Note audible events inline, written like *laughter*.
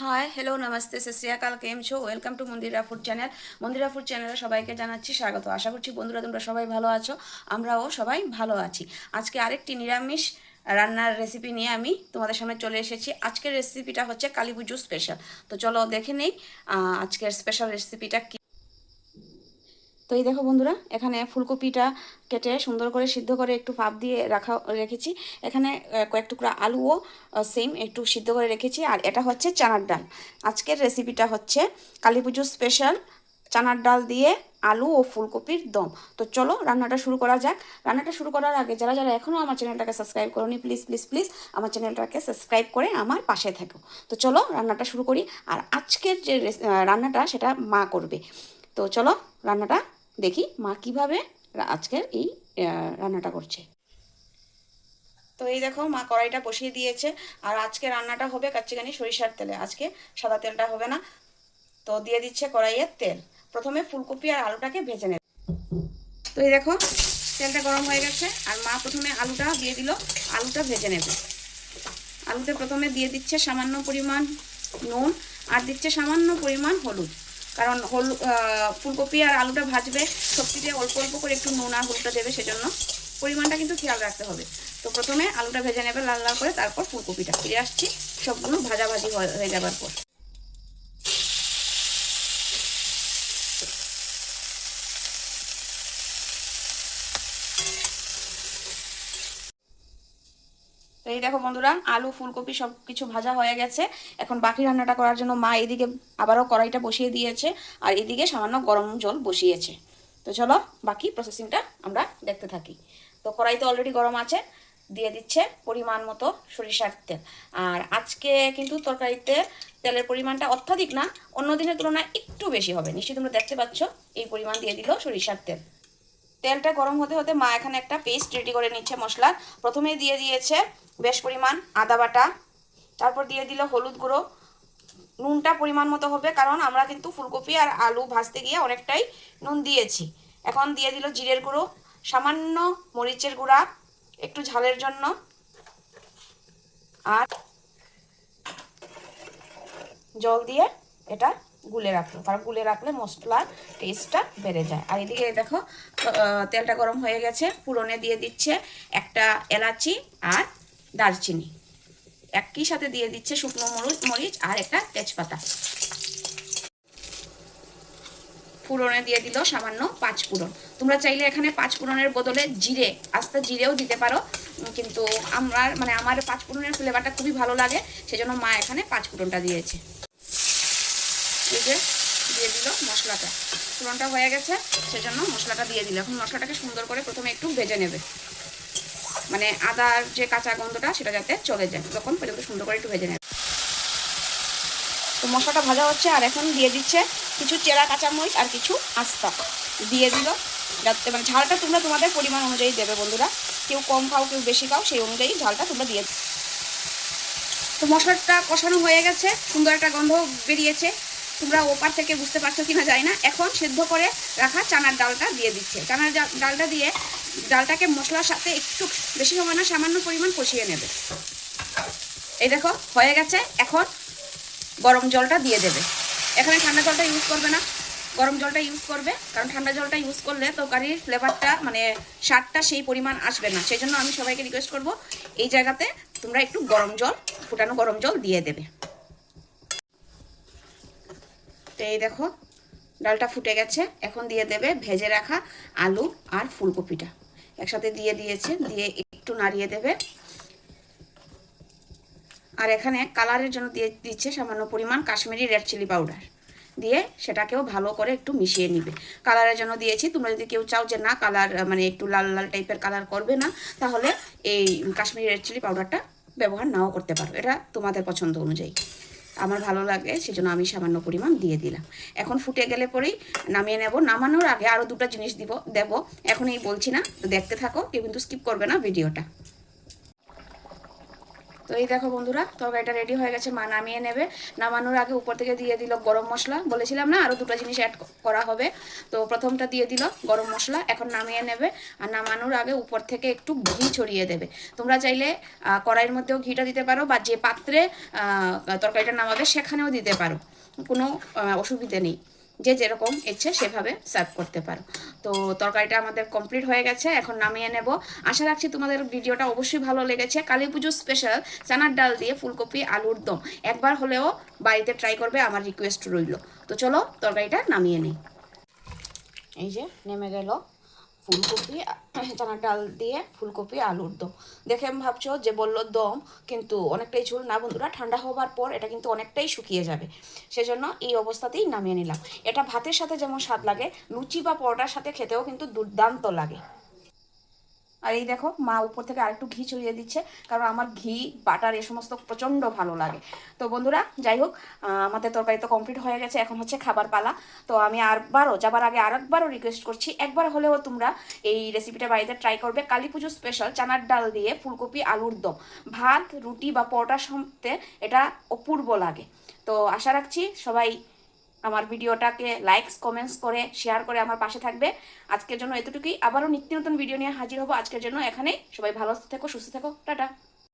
High hello নমস্তে সশ্রিয়াকাল কেম ছো welcome to Mandira food channel Mandira food চ্যানেলে সবাইকে জানাচ্ছি স্বাগত। আশা করছি বন্ধুরা তোমরা সবাই ভালো আছো, আমরাও সবাই ভালো আছি। আজকে আরেকটি নিরামিষ রান্নার রেসিপি নিয়ে আমি তোমাদের সামনে চলে এসেছি। আজকের রেসিপিটা হচ্ছে কালী পুজো স্পেশাল তো চলো দেখে নেই আজকের স্পেশাল রেসিপিটা কি? তো এই দেখো বন্ধুরা, এখানে ফুলকপিটা কেটে সুন্দর করে সিদ্ধ করে একটু ভাপ দিয়ে রাখা, রেখেছি। এখানে কয়েক টুকরা আলুও সেম একটু সিদ্ধ করে রেখেছি। আর এটা হচ্ছে চানার ডাল। আজকের রেসিপিটা হচ্ছে কালী পুজোর স্পেশাল চানার ডাল দিয়ে আলু ও ফুলকপির দম। তো চলো রান্নাটা শুরু করা যাক। রান্নাটা শুরু করার আগে যারা যারা এখনও আমার চ্যানেলটাকে সাবস্ক্রাইব করোনি প্লিজ প্লিজ প্লিজ আমার চ্যানেলটাকে সাবস্ক্রাইব করে আমার পাশে থাকো। তো চলো রান্নাটা শুরু করি। আর আজকের যে রান্নাটা সেটা মা করবে। তো চলো রান্নাটা দেখি মা কীভাবে আজকের এই রান্নাটা করছে। তো এই দেখো, মা কড়াইটা বসিয়ে দিয়েছে। আর আজকে রান্নাটা হবে কাচ্চিগানি সরিষার তেলে। আজকে সাদা তেলটা হবে না। তো দিয়ে দিচ্ছে কড়াইয়ের তেল। প্রথমে ফুলকপি আর আলুটাকে ভেজে নেবে। তো এই দেখো, তেলটা গরম হয়ে গেছে। আর মা প্রথমে আলুটা দিয়ে দিল। আলুটা ভেজে নেবে। আলুতে প্রথমে দিয়ে দিচ্ছে সামান্য পরিমাণ নুন। আর দিচ্ছে সামান্য পরিমাণ হলুদ। কারণ হলু ফুলকপি আর আলুটা ভাজবে সবজিতে অল্প অল্প করে একটু নুন আর হলুদটা দেবে, সেজন্য পরিমাণটা কিন্তু খেয়াল রাখতে হবে। তো প্রথমে আলুটা ভেজে নেবে লাল লাল করে, তারপর ফুলকপিটা। ফিরে আসছি, সবগুলো ভাজাভাজি হয়ে যাবার পর। এই দেখো বন্ধুরা, আলু, ফুলকপি সব কিছু ভাজা হয়ে গেছে। এখন বাকি রান্নাটা করার জন্য মা এদিকে আবারও কড়াইটা বসিয়ে দিয়েছে আর এদিকে সামান্য গরম জল বসিয়েছে। তো চলো বাকি প্রসেসিংটা আমরা দেখতে থাকি। তো কড়াই তো অলরেডি গরম আছে, দিয়ে দিচ্ছে পরিমাণ মতো সরিষার তেল। আর আজকে কিন্তু তরকারিতে তেলের পরিমাণটা অত্যাধিক না, অন্য দিনের তুলনায় একটু বেশি হবে। নিশ্চয়ই তোমরা দেখতে পাচ্ছ, এই পরিমাণ দিয়ে দিল সরিষার তেল। তেলটা গরম হতে হতে মা এখানে একটা পেস্ট রেডি করে নিচ্ছে মশলার প্রথমে দিয়ে দিয়েছে বেশ পরিমাণ আদা বাটা, তারপর দিয়ে দিল হলুদ গুঁড়ো। নুনটা পরিমাণ মতো হবে, কারণ আমরা কিন্তু ফুলকপি আর আলু ভাজতে গিয়ে অনেকটাই নুন দিয়েছি। এখন দিয়ে দিল জিরের গুঁড়ো, সামান্য মরিচের গুঁড়া, একটু ঝালের জন্য। আর জল দিয়ে এটা গুলে রাখল কারণ গুলে রাখলে মশলার টেস্টটা বেড়ে যায়। আর এদিকে দেখো তেলটা গরম হয়ে গেছে। পুরনে দিয়ে দিচ্ছে একটা এলাচি আর দারচিনি। একই সাথে দিয়ে দিচ্ছে শুকনো মরিচ মরিচ আর একটা তেজপাতা। ফুরনে দিয়ে দিল সামান্য পাঁচ ফুরন তোমরা চাইলে এখানে পাঁচ ফুরনের বদলে জিরে, আস্তে জিরেও দিতে পারো। কিন্তু আমার মানে আমার পাঁচ ফুরনের ফ্লেভারটা খুবই ভালো লাগে, সেজন্য মা এখানে পাঁচ ফুরনটা দিয়েছে। এই দিয়ে দিল মশলাটা। ফুরনটা হয়ে গেছে, সেজন্য মশলাটা দিয়ে দিল। এখন মশলাটাকে সুন্দর করে প্রথমে একটু ভেজে নেবে। মানে আদার যে কাঁচা গন্ধটা, সেটা যাতে চলে যায়। তখন পর্যন্ত সুন্দর করে একটু ভেজে নেবে। তো মশলাটা ভাজা হচ্ছে, আর এখন দিয়ে দিচ্ছে কিছু চেরা কাঁচামরিচ আর কিছু আস্তা। দিয়ে দিল। যাতে মানে ঝালটা তোমরা তোমাদের পরিমাণ অনুযায়ী দেবে বন্ধুরা। কেউ কম খাও, কেউ বেশি খাও, সেই অনুযায়ী ঝালটা তোমরা দিয়ে। তো মশলাটা কষানো হয়ে গেছে। সুন্দর একটা গন্ধ বেরিয়েছে। তোমরা ওপার থেকে বুঝতে পারছ কিনা যায় না। এখন সেদ্ধ করে রাখা চানার ডালটা দিয়ে দিচ্ছে। চানার ডালটা দিয়ে ডালটাকে মশলার সাথে একটু বেশি সময় না, সামান্য পরিমাণ কষিয়ে নেবে। এই দেখো, হয়ে গেছে। এখন গরম জলটা দিয়ে দেবে। এখানে ঠান্ডা জলটা ইউজ করবে না। গরম জলটা ইউজ করবে। কারণ ঠান্ডা জলটা ইউজ করলে তরকারির ফ্লেভারটা মানে স্বাদটা সেই পরিমাণ আসবে না। সেই জন্য আমি সবাইকে রিকোয়েস্ট করব, এই জায়গাতে তোমরা একটু গরম জল, ফুটানো গরম জল দিয়ে দেবে। তো এই দেখো, ডালটা ফুটে গেছে। এখন দিয়ে দেবে ভেজে রাখা আলু আর ফুলকপিটা। একসাথে দিয়ে দিয়েছে, দিয়ে একটু নাড়িয়ে দেবে। আর এখানে কালারের জন্য দিয়ে দিচ্ছে সামান্য পরিমাণ কাশ্মীরি রেড চিলি পাউডার। দিয়ে সেটাকেও ভালো করে একটু মিশিয়ে নিবে। কালারের জন্য দিয়েছি, তোমরা যদি কেউ চাও যে না কালার মানে একটু লাল লাল টাইপের কালার করবে না, তাহলে এই কাশ্মীরি রেড চিলি পাউডারটা ব্যবহার নাও করতে পারো। এটা তোমাদের পছন্দ অনুযায়ী। আমার ভালো লাগে, সেজন্য আমি সামান্য পরিমাণ দিয়ে দিলাম। এখন ফুটে গেলে পরেই নামিয়ে নেব। নামানোর আগে আরও দুটো জিনিস দিব, দেব। এখন এই বলছি না, তো দেখতে থাকো, কেউ কিন্তু স্কিপ করবে না ভিডিওটা। তো এই দেখো বন্ধুরা, তরকারিটা রেডি হয়ে গেছে, মা নামিয়ে নেবে। নামানোর আগে উপর থেকে দিয়ে দিল গরম মশলা। বলেছিলাম না আরও দুটো জিনিস অ্যাড করা হবে। তো প্রথমটা দিয়ে দিল গরম মশলা, এখন নামিয়ে নেবে। আর নামানোর আগে উপর থেকে একটু ঘি ছড়িয়ে দেবে। তোমরা চাইলে কড়াইয়ের মধ্যেও ঘিটা দিতে পারো, বা যে পাত্রে তরকারিটা নামাবে সেখানেও দিতে পারো। কোনো অসুবিধে নেই। যে যেরকম ইচ্ছে সেভাবে সার্ভ করতে পারো। তো তরকারিটা আমাদের কমপ্লিট হয়ে গেছে, এখন নামিয়ে নেব। আশা রাখছি তোমাদের ভিডিওটা অবশ্যই ভালো লেগেছে। কালী পুজো স্পেশাল চানার ডাল দিয়ে ফুলকপি, আলুর দম। একবার হলেও বাড়িতে ট্রাই করবে, আমার রিকোয়েস্ট রইল। তো চলো তরকারিটা নামিয়ে নিই। এই যে, নেমে গেল। ফুলকপি *coughs* চানা ডাল দিয়ে ফুলকপি, আলুর দম। দেখে আমি ভাবছ যে বলল দম, কিন্তু অনেকটাই ঝুল। না বন্ধুরা, ঠান্ডা হওয়ার পর এটা কিন্তু অনেকটাই শুকিয়ে যাবে। সেজন্য এই অবস্থাতেই নামিয়ে নিলাম। এটা ভাতের সাথে যেমন স্বাদ লাগে, লুচি বা পরোটার সাথে খেতেও কিন্তু দুর্দান্ত লাগে। আর এই দেখো, মা উপর থেকে আরেকটু ঘি ছড়িয়ে দিচ্ছে, কারণ আমার ঘি, বাটার এ সমস্ত প্রচণ্ড ভালো লাগে। তো বন্ধুরা, যাই হোক আমাদের তরকারি তো কমপ্লিট হয়ে গেছে, এখন হচ্ছে খাবার পালা। তো আমি আরবারও যাবার আগে আরেকবারও রিকোয়েস্ট করছি, একবার হলেও তোমরা এই রেসিপিটা বাড়িতে ট্রাই করবে। কালী পুজো স্পেশাল চানার ডাল দিয়ে ফুলকপি, আলুর দম। ভাত, রুটি বা পরোটার সাথে এটা অপূর্ব লাগে। তো আশা রাখছি সবাই আমার ভিডিওটাকে লাইকস কমেন্টস করে শেয়ার করে আমার পাশে থাকবে। আজকের জন্য এতটুকুই। আবারও নিত্য নতুন ভিডিও নিয়ে হাজির হব। আজকের জন্য এখানেই। সবাই ভালো থেকো, সুস্থ থেকো। টাটা।